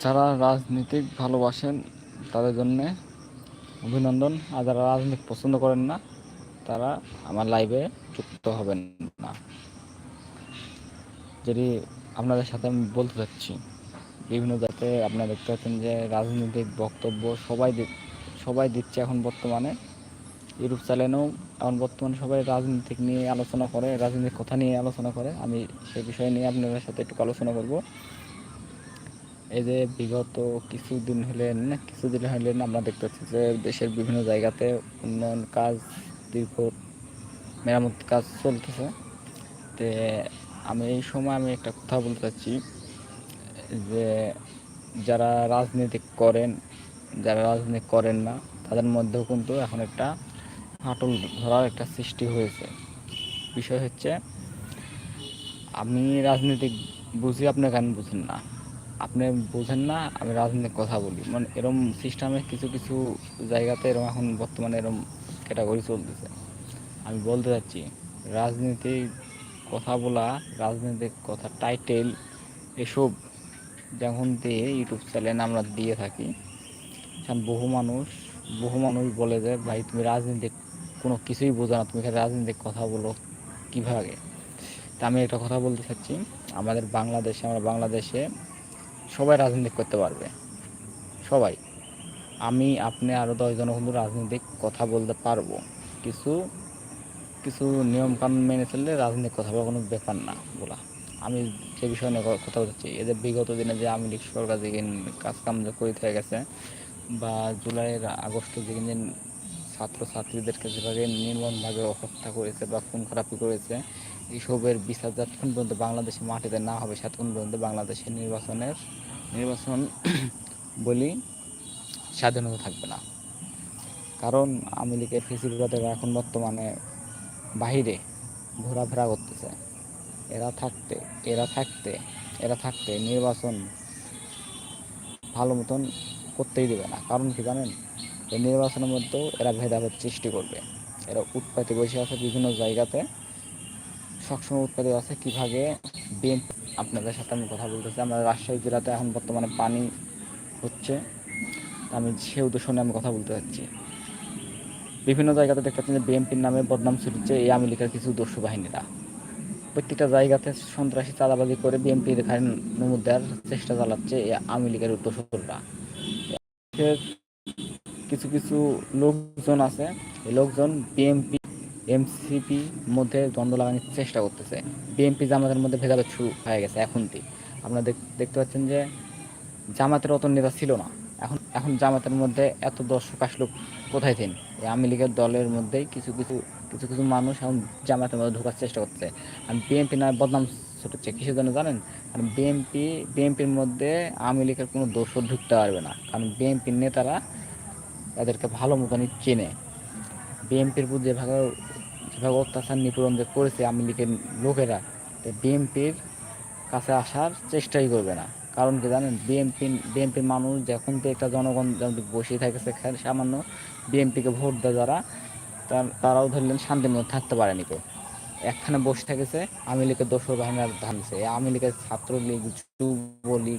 যারা রাজনীতিক ভালোবাসেন তাদের জন্যে অভিনন্দন। আর যারা রাজনীতি পছন্দ করেন না, তারা আমার লাইভে যুক্ত হবেন না। যদি আপনাদের সাথে আমি বলতে চাচ্ছি, বিভিন্ন জায়গাতে আপনারা দেখতে পাচ্ছেন যে রাজনৈতিক বক্তব্য সবাই সবাই দিচ্ছে এখন বর্তমানে। ইউটিউব চ্যানেলেও এখন বর্তমানে সবাই রাজনীতিক নিয়ে আলোচনা করে, রাজনৈতিক কথা নিয়ে আলোচনা করে। আমি সেই বিষয় নিয়ে আপনাদের সাথে একটু আলোচনা করব। এই যে বিগত কিছুদিন হলেন কিছুদিন হলেন আমরা দেখতে পাচ্ছি যে দেশের বিভিন্ন জায়গাতে উন্নয়ন কাজ, দীর্ঘ মেরামত কাজ চলতেছে। তে আমি এই সময় আমি একটা কথা বলতে চাচ্ছি, যে যারা রাজনীতি করেন, যারা রাজনীতি করেন না, তাদের মধ্যেও কিন্তু এখন একটা হাঁটল ধরার একটা সৃষ্টি হয়েছে। বিষয় হচ্ছে, আমি রাজনীতিক বুঝি, আপনি কেন বুঝেন না? আপনি বোঝেন না, আমি রাজনীতিক কথা বলি। মানে এরম সিস্টেমে কিছু কিছু জায়গাতে এরকম এখন বর্তমানে এরকম ক্যাটাগরি চলতেছে। আমি বলতে চাচ্ছি রাজনীতিক কথা বলা, রাজনৈতিক কথা টাইটেল এসব যখন দিয়ে ইউটিউব চ্যানেল আমরা দিয়ে থাকি এখন বহু মানুষ বহু মানুষ বলে যে, ভাই, তুমি রাজনীতিক কোনো কিছুই বোঝো না, তুমি রাজনীতিক কথা বলো কীভাবে? তা আমি একটা কথা বলতে চাচ্ছি, আমাদের বাংলাদেশে, আমরা বাংলাদেশে সবাই রাজনীতি করতে পারবে। সবাই। আমি, আপনি আরও দশজন কিন্তু রাজনৈতিক কথা বলতে পারব। কিছু কিছু নিয়ম কানুন মেনে চললে রাজনৈতিক কথা বলা কোনো ব্যাপার না বলা। আমি যে বিষয় কথা বলতে চাই এদের বিগত দিনে যে আমি লীগ সরকার যে কাজ কাম যে করে হয়ে গেছে বা জুলাইয়ের আগস্টে দিন ছাত্র ছাত্রীদেরকে যেভাবে নির্মমভাবে হত্যা করেছে বা খুন খারাপি করেছে এইসবের বিচার যতক্ষণ পর্যন্ত বাংলাদেশে মাটিতে না হবে ততক্ষণ পর্যন্ত বাংলাদেশের নির্বাচনের নির্বাচন বলি স্বাধীনতা থাকবে না। কারণ আওয়ামী লীগের ফেসিলিটিরা এখন বর্তমানে বাহিরে ঘোরাফেরা করতেছে। এরা থাকতে এরা থাকতে এরা থাকতে নির্বাচন ভালো মতন করতেই দেবে না। কারণ কি জানেন? এই নির্বাচনের মধ্যেও এরা ভেদাভেদ সৃষ্টি করবে। এরা উৎপাতে বসে আছে বিভিন্ন জায়গাতে। সবসময় উৎপাদে আছে কীভাবে বিএনপি আপনাদের সাথে আমি কথা বলতেছি। আমাদের রাজশাহী জেলাতে এখন বর্তমানে পানি হচ্ছে। আমি সে উদ্দেশ্যে আমি কথা বলতে চাচ্ছি বিভিন্ন জায়গাতে দেখতে পাচ্ছেন যে বিএনপির নামে বদনাম ছড়িচ্ছে এই আওয়ামী লীগের কিছু দস্যু বাহিনীরা। প্রত্যেকটা জায়গাতে সন্ত্রাসী চাঁদাবাজি করে বিএনপির ঘাড়ে নমুদ দেওয়ার চেষ্টা চালাচ্ছে এই লীগের দোষররা এর কিছু কিছু লোকজন আছে। এই লোকজন বিএনপি এমসিপি মধ্যে দ্বন্দ্ব লাগানোর চেষ্টা করতেছে। বিএনপি জামাতের মধ্যে ভেদাভেদ শুরু হয়ে গেছে এখন থেকে আপনারা দেখতে পাচ্ছেন যে জামাতের অত নেতা ছিল না। এখন এখন জামাতের মধ্যে এত দর্শক আসলো কোথায় থেন এই আওয়ামী লীগের দলের মধ্যেই কিছু কিছু কিছু কিছু মানুষ এখন জামাতের মধ্যে ঢোকার চেষ্টা করছে আর বিএনপি না বদনাম ছুটছে, কিসের জন্য জানেন? কারণ বিএনপি বিএনপির মধ্যে আওয়ামী লীগের কোনো দোষর ঢুকতে পারবে না। কারণ বিএনপির নেতারা তাদেরকে ভালো মতনই চেনে। বিএনপির প্রতি যেভাবে যেভাবে অত্যাচার নিপীড়ন যে করেছে আওয়ামী লীগের লোকেরা বিএনপির কাছে আসার চেষ্টাই করবে না। কারণ কি জানেন, বিএনপি বিএনপির মানুষ যখন তো একটা জনগণ যেমন বসে থাকেছে সামান্য বিএনপিকে ভোট দেয় যারা, তার- তারাও ধরলেন শান্তির মধ্যে থাকতে পারেনি কেউ। একখানে বসে থেকেছে আওয়ামী লীগের দোসর বাহিনীর ধান দিছে। এই আওয়ামী লীগের ছাত্রলীগ, যুবলীগ,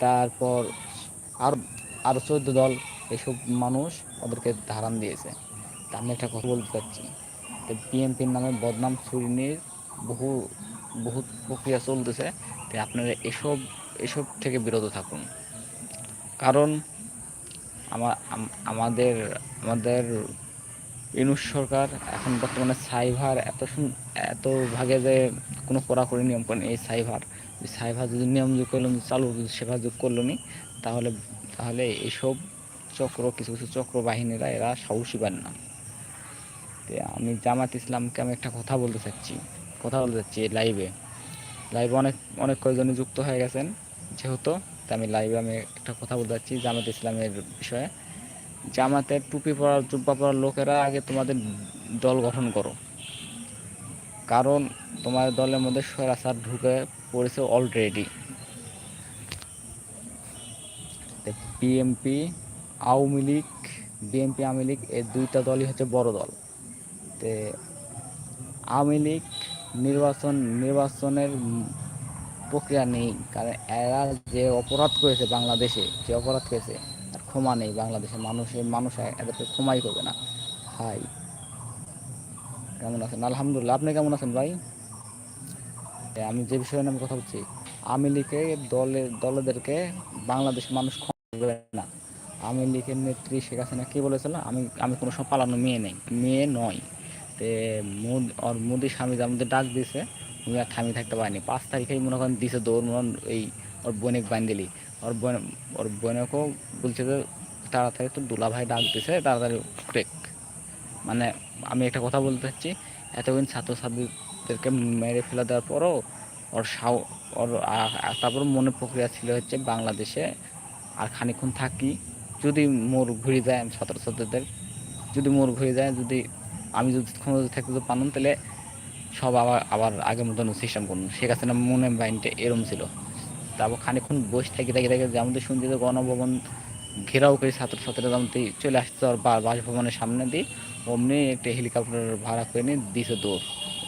তারপর আরও আরও চোদ্দ দল, এসব মানুষ ওদেরকে ধারান দিয়েছে। তা আমি একটা কথা বলতে চাচ্ছি। বিএনপির নামে বদনাম ছড়িয়ে বহু বহু প্রক্রিয়া চলতেছে তাই আপনারা এসব এসব থেকে বিরত থাকুন। কারণ আমার আমাদের আমাদের ইউনুস সরকার এখন বর্তমানে সাইভার এত এত ভাগে যে কোনো কড়াকড়ি নিয়ম করেন এই সাইভার। সাইভার যদি নিয়ম যোগ করল চালু সেবা যোগ করল নি তাহলে তাহলে এইসব চক্র, কিছু কিছু চক্র বাহিনীরা এরা সাহসী পান না। আমি জামাত ইসলামকে আমি একটা কথা বলতে চাচ্ছি, কথা বলতে চাচ্ছি লাইভে লাইভে অনেক অনেক কয়েকজনই যুক্ত হয়ে গেছেন, যেহেতু, তা আমি লাইভে আমি একটা কথা বলতে চাচ্ছি জামাত ইসলামের বিষয়ে। জামাতের টুপি পরার, জুব্বা পরার লোকেরা আগে তোমাদের দল গঠন করো। কারণ তোমার দলের মধ্যে স্বৈরাচার ঢুকে পড়েছে already B M P Awami League B N P Awami League এই দুইটা দলই হচ্ছে বড় দল। তে আওয়ামী লীগ নির্বাচন, নির্বাচনের প্রক্রিয়া নেই। কারণ এরা যে অপরাধ করেছে বাংলাদেশে, যে অপরাধ করেছে আর ক্ষমা নেই বাংলাদেশের মানুষের মানুষ এদেরকে ক্ষমাই করবে না। হাই। কেমন আছেন? আলহামদুলিল্লাহ, আপনি কেমন আছেন ভাই? আমি যে বিষয়ে আমি কথা বলছি, আওয়ামী লীগের দলের দলেদেরকে বাংলাদেশের মানুষ ক্ষমা না। আওয়ামী লীগের নেত্রী শেখ হাসিনা কি বলেছিল? আমি আমি কোনো সব পালানো মেয়ে নেই, মেয়ে নয়। তে মোদ ওর মোদি স্বামী আমাদের ডাক দিয়েছে, উনি আর থামি থাকতে পারেনি। পাঁচ তারিখেই মনে করেন দিছে দৌড়, মনে এই ওর বোনেক বান্দিলি ওর বোন, ওর বোনেকেও বলছে যে তাড়াতাড়ি তো দুলা ভাই ডাক দিছে, তাড়াতাড়ি ব্রেক মানে আমি একটা কথা বলতে চাচ্ছি, এতদিন ছাত্রছাত্রীদেরকে মেরে ফেলে দেওয়ার পরও ওর সাও, ওর তারপর মনে প্রক্রিয়া ছিল হচ্ছে বাংলাদেশে আর খানিক্ষণ থাকি, যদি মোর ঘুরে যায় ছাত্রছাত্রীদের, যদি মোর ঘুরে যায়, যদি আমি যদি ক্ষমতা থাকতে যদি তাহলে সব আবার আবার আগের মতন সিস্টেম করুন শেখ হাসিনা মনে মাইন্ডে এরম ছিল। তারপর খানিক্ষণ বসে থাকি থাকি থাকি যে আমাদের শুনছি যে গণভবন ঘেরাও করে ছাত্রছাত্রীরা যেমন চলে আসছে ওর বা- বাসভবনের সামনে দিয়ে, অমনি একটা হেলিকপ্টার ভাড়া করে নিয়ে দিছে দৌড়,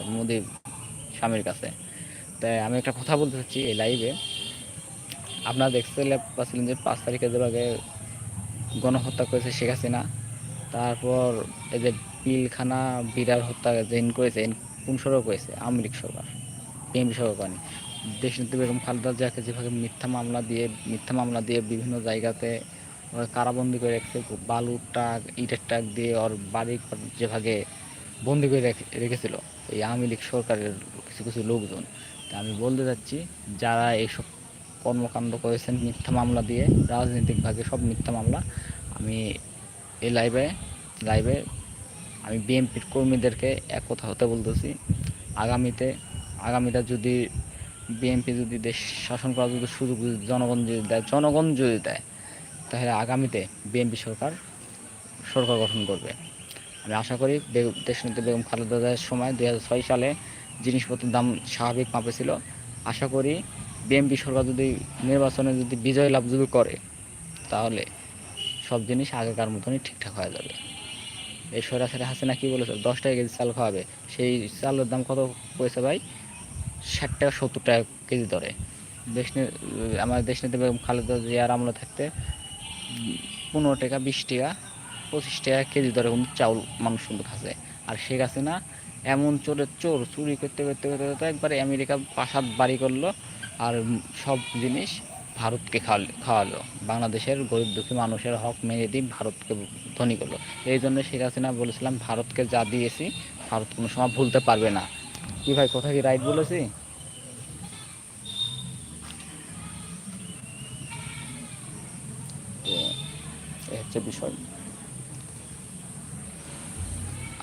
মোদির স্বামীর কাছে। তাই আমি একটা কথা বলতে চাচ্ছি এই লাইভে আপনারা দেখতে পাচ্ছিলেন যে পাঁচ তারিখে যে আগে গণহত্যা করেছে শেখ হাসিনা, তারপর এই যে পিলখানা বিরার হত্যা যেন করেছে কোন সরকার করেছে, আওয়ামী লীগ সরকার, বিএনপি সরকার করেনি দেশনেত্রী বেগম খালেদা জিয়াকে যেভাবে মিথ্যা মামলা দিয়ে, মিথ্যা মামলা দিয়ে বিভিন্ন জায়গাতে কারাবন্দি করে রেখেছে, বালুর ট্রাক ইটের টাক দিয়ে ওর বাড়ি ঘর যেভাবে বন্দি করে রেখে- রেখেছিল, এই আওয়ামী লীগ সরকারের কিছু কিছু লোকজন। তা আমি বলতে চাচ্ছি, যারা এইসব কর্মকাণ্ড করেছেন মিথ্যা মামলা দিয়ে, রাজনৈতিকভাবে সব মিথ্যা মামলা, আমি এই লাইভে লাইভে আমি বিএনপির কর্মীদেরকে এক কথা হতে বলতেছি, আগামীতে, আগামীটা যদি বিএনপি যদি দেশ শাসন করার যদি সুযোগ জনগণ যদি দেয়, জনগণ যদি দেয়, তাহলে আগামীতে বিএনপি সরকার সরকার গঠন করবে। আমি আশা করি দেশনেত্রী বেগম খালেদা জিয়ার সময় দুই হাজার ছয় সালে জিনিসপত্রের দাম স্বাভাবিক মাপে ছিল। আশা করি বিএনপি সরকার যদি নির্বাচনে যদি বিজয় লাভ যদি করে, তাহলে সব জিনিস আগেকার মতনই ঠিকঠাক হয়ে যাবে। এই সরাসরি হাসিনা কি বলেছে? দশ টাকা কেজি চাল খাওয়াবে। সেই চালের দাম কত পয়সা ভাই? ষাট টাকা, সত্তর টাকা কেজি ধরে। দেশ নে- আমার দেশ নেতা বেগম খালেদা জিয়ার আমলে থাকতে পনেরো টাকা, বিশ টাকা, পঁচিশ টাকা কেজি দরে কিন্তু চাউল মানুষ কিন্তু খাচ্ছে। আর শেখ হাসিনা এমন চোরের চোর চুরি করতে করতে করতে করতে একবারে আমেরিকা প্রাসাদ বাড়ি করল। আর সব জিনিস ভারতকে খাওয়াল। বাংলাদেশের গরিব দুঃখী মানুষের হক মেরে দিয়ে ভারতকে ধনী করল। এই জন্য শেখ হাসিনা বলেছিলাম, ভারতকে যা দিয়েছি, ভারত কোনো সময় ভুলতে পারবে না। কি ভাই কোথায় কি রাইট বলেছি? এই হচ্ছে বিষয়।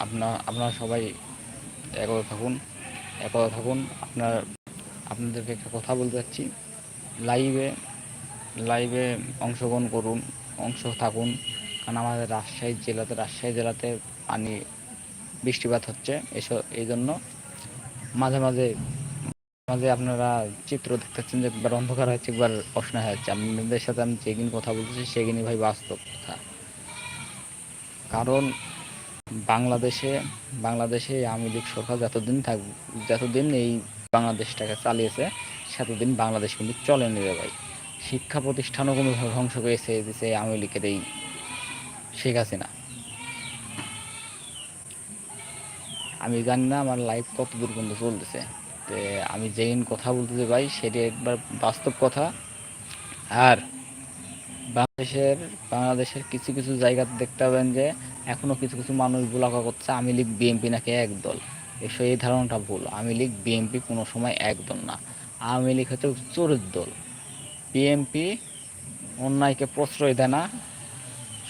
আপনার আপনারা সবাই একতা থাকুন একতা থাকুন। আপনার, আপনাদেরকে একটা কথা বলতে চাচ্ছি। লাইভে লাইভে অংশগ্রহণ করুন, অংশ থাকুন। কারণ আমাদের রাজশাহী জেলাতে রাজশাহী জেলাতে পানি বৃষ্টিপাত হচ্ছে এসব এই জন্য মাঝে মাঝে মাঝে আপনারা চিত্র দেখতেছেন যে একবার অন্ধকার হচ্ছে একবার অসহায় হচ্ছে আপনাদের সাথে আমি যেদিন কথা বলতেছি সেদিনই ভাই বাস্তব কথা। কারণ বাংলাদেশে বাংলাদেশে আওয়ামী লীগ সরকার যতদিন থাক, যতদিন এই বাংলাদেশটাকে চালিয়েছে সেতদিন বাংলাদেশ কিন্তু চলেনি রে ভাই। শিক্ষা প্রতিষ্ঠানও কোনো ধ্বংস করেছে, দিছে আওয়ামী লীগের এই শেখ হাসিনা। আমি জানি না আমার লাইফ কত দূর পর্যন্ত চলতেছে। তো আমি যেদিন কথা বলতেছি ভাই, সেটি একবার বাস্তব কথা। আর বাংলাদেশের বাংলাদেশের কিছু কিছু জায়গাতে দেখতে পাবেন যে, এখনও কিছু কিছু মানুষ ব্লকা করছে আমি লীগ, বিএনপি নাকি একদল। এসব এই ধারণাটা ভুল আমি লীগ, বিএনপি কোনো সময় একদল না। আওয়ামী লীগ হচ্ছে চোরের দল। বিএনপি, অন্যায়কে প্রশ্রয় দেয় না।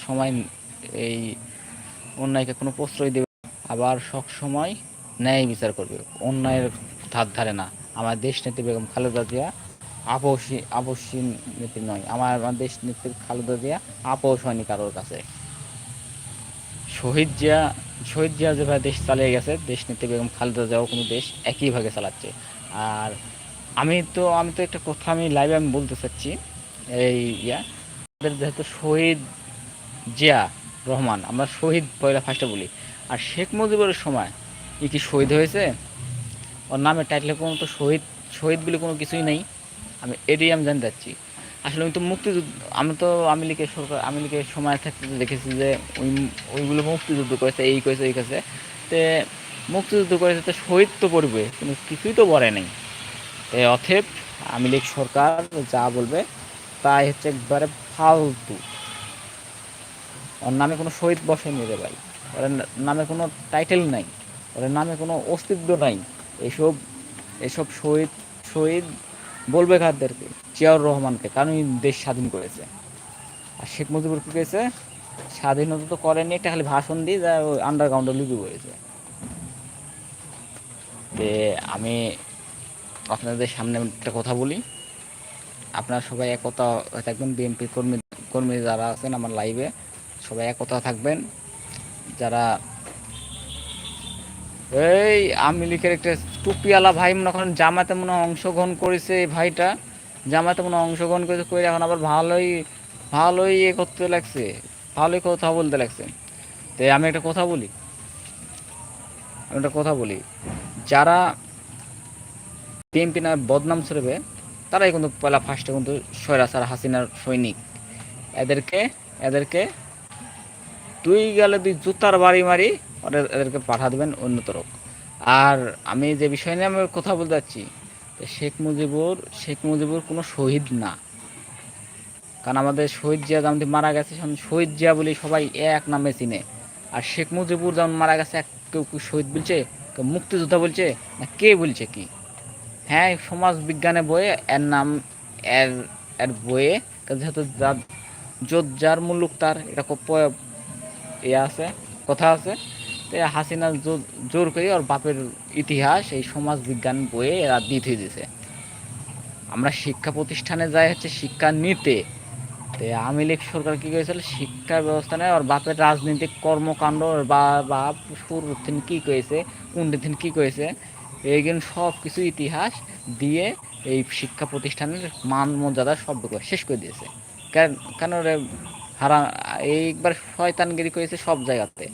সময় এই অন্যায়কে কোনো প্রশ্রয় দেবে। আবার সব সময় ন্যায় বিচার করবে। অন্যায়ের ধার ধারে না। আমার দেশ নেত্রী বেগম খালেদা জিয়া আপসী আপসী নীতি নয়। আমার আমার দেশ নেত্রী খালেদা জিয়া আপোষ হয়নি কারোর কাছে। শহীদ জিয়া শহীদ জিয়া যেভাবে দেশ চালিয়ে গেছে, দেশ নেত্রী বেগম খালেদা জিয়াও কোনো দেশ একই ভাগে চালাচ্ছে। আর আমি তো আমি তো একটা কথা, আমি লাইভে আমি বলতে চাচ্ছি, এই ইয়া, আমাদের যেহেতু শহীদ জিয়া রহমান, আমরা শহীদ পয়লা ফার্স্টে বলি, আর শেখ মুজিবুরের সময় ই কি শহীদ হয়েছে? ওর নামে টাইটেলে কোনো তো শহীদ শহীদ বলে কোনো কিছুই নেই, আমি এটাই আমি জানতে চাচ্ছি। আসলে আমি তো মুক্তিযুদ্ধ, আমি তো আমি লিখে সরকার আমি লিখে সময় থাকতে দেখেছি যে ওই, ওইগুলো মুক্তিযুদ্ধ করেছে, এই করেছে এই করেছে, তে মুক্তিযুদ্ধ করেছে, তো শহীদ তো পড়বে কিন্তু কিছুই তো বলে নাই। অথেব আমি লীগ সরকার যা বলবে তাই হচ্ছে একবারে ফালতু। ওর নামে কোনো শহীদ বসেনি রে ভাই। ওর নামে কোনো টাইটেল নাই। ওর নামে কোনো অস্তিত্ব নাই। এসব এসব শহীদ শহীদ বলবে কাদেরকে? জিয়াউর রহমানকে, কারণ দেশ স্বাধীন করেছে। আর শেখ মুজিবুর কী করেছে? স্বাধীনতা তো করেনি একটা খালি ভাষণ দিয়ে যা আন্ডারগ্রাউন্ডে লুকিয়ে পড়েছে। আমি আপনাদের সামনে একটা কথা বলি। আপনারা সবাই একতা থাকবেন বিএনপি কর্মী কর্মী যারা আছেন আমার লাইভে সবাই একতা থাকবেন। যারা এই, আমি লিখের একটা টুপিওয়ালা ভাই মনে করেন জামাতে মনে অংশগ্রহণ করেছে এই ভাইটা। জামাতে মনে অংশগ্রহণ করেছে করে এখন আবার ভালোই ভালোই এ করতে লাগছে, ভালোই কথা বলতে লাগছে। তো আমি একটা কথা বলি। আমি একটা কথা বলি। যারা বিএনপি বদনাম ছড়বে, তারাই কিন্তু পয়লা ফার্স্টে কিন্তু সৈরাসার হাসিনার সৈনিক। এদেরকে এদেরকে দুই গেলে দুই জুতার বাড়ি মারি এদেরকে পাঠা দেবেন অন্যতর আর আমি যে বিষয় নিয়ে আমি কথা বলতে যাচ্ছি শেখ মুজিবুর শেখ মুজিবুর কোনো শহীদ না। কারণ আমাদের শহীদ জিয়া যেমন মারা গেছে, সেমন শহীদ জিয়া বলি সবাই এক নামে চিনে। আর শেখ মুজিবুর যেমন মারা গেছে, এক কেউ শহীদ বলছে, কেউ মুক্তিযোদ্ধা বলছে, না কে বলছে কি? হ্যাঁ সমাজ বিজ্ঞানে বইয়ে এর নাম, এর এর বইয়ে, যেহেতু যার যোদ্ধ যার মুল্লুক তার এটা খুব ইয়ে আছে, কথা আছে। তো হাসিনা জোর- করে ওর বাপের ইতিহাস এই সমাজ বিজ্ঞান বইয়ে এরা দিতে দিছে। আমরা শিক্ষা প্রতিষ্ঠানে যাই হচ্ছে শিক্ষা নিতে। তো আওয়ামী লীগ সরকার কি করেছিল? শিক্ষা ব্যবস্থা নেয়। ওর বাপের রাজনৈতিক কর্মকাণ্ড বা- বাপ শুরু থেকে কী করেছে কোন দিন কী করেছে এইগুলো সব কিছু ইতিহাস দিয়ে এই শিক্ষা প্রতিষ্ঠানের মান মর্যাদা সব শেষ করে দিয়েছে। কেন হারা, এইবার শয়তানগিরি করেছে সব জায়গাতে।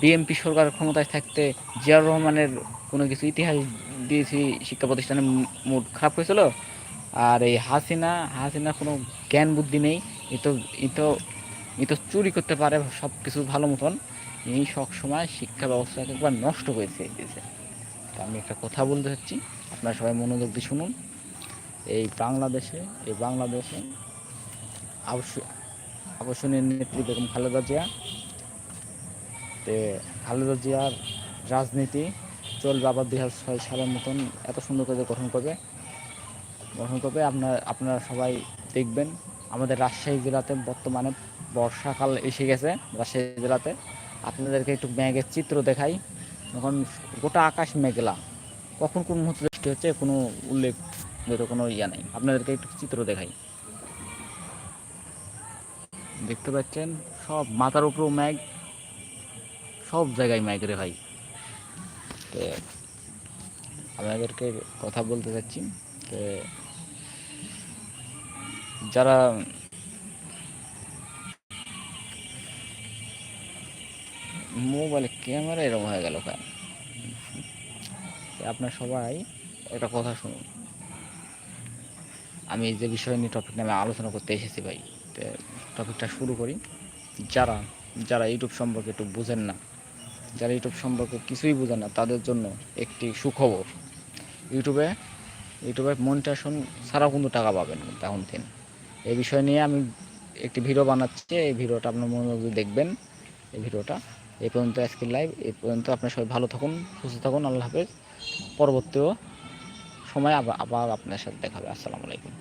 বিএমপি সরকার ক্ষমতায় থাকতে জিয়াউর রহমানের কোনো কিছু ইতিহাস দিয়েছি, শিক্ষা প্রতিষ্ঠানের মুড খারাপ হয়েছিল আর এই হাসিনা হাসিনা কোনো জ্ঞান বুদ্ধি নেই, এ তো, এ চুরি করতে পারে সব কিছু ভালো মতন। এই সব সময় শিক্ষা ব্যবস্থাকে একবার নষ্ট করে দিয়েছে। আমি একটা কথা বলতে চাচ্ছি। আপনারা সবাই মনোযোগ দিয়ে শুনুন। এই বাংলাদেশে এই বাংলাদেশে আবাসনের নেত্রী বেগম খালেদা জিয়া, তে খালেদা জিয়ার রাজনীতি চলবে আবার দুই হাজার ছয় সালের মতন এত সুন্দর করে গঠন করবে। গঠন করবে, আপনার, আপনারা সবাই দেখবেন, আমাদের রাজশাহী জেলাতে বর্তমানে বর্ষাকাল এসে গেছে রাজশাহী জেলাতে। আপনাদেরকে একটু মেঘের চিত্র দেখাই। এখন গোটা আকাশ মেঘলা। কখন কোন মুহূর্তে বৃষ্টি হচ্ছে কোনো উল্লেখ কোনো ইয়া নাই। আপনাদেরকে একটু চিত্র দেখাই। দেখতে পাচ্ছেন, সব মাথার উপরেও ম্যাগ সব জায়গায় ম্যাগ রে ভাই। তো আপনাদেরকে কথা বলতে চাচ্ছি, তো যারা মোবাইলে ক্যামেরা এরকম হয়ে গেল কেন? আপনার সবাই একটা কথা শুনুন। আমি যে বিষয় নিয়ে টপিক নিয়ে আমি আলোচনা করতে এসেছি ভাই টপিকটা শুরু করি। যারা যারা ইউটিউব সম্পর্কে একটু বোঝেন না যারা ইউটিউব সম্পর্কে কিছুই বোঝেন না তাদের জন্য একটি সুখবর। ইউটিউবে ইউটিউবে মনিটেশন ছাড়াও কিন্তু টাকা পাবেন কিন্তু এখন থেকে। এই বিষয় নিয়ে আমি একটি ভিডিও বানাচ্ছি এই ভিডিওটা আপনার মনোযোগ দেখবেন এই ভিডিওটা এই পর্যন্ত আজকের লাইভ এ পর্যন্ত আপনার সবাই ভালো থাকুন, সুস্থ থাকুন, আল্লাহ হাফেজ। পরবর্তীও সময় আবার আবার আপনার সাথে দেখা হবে। আসসালামু আলাইকুম।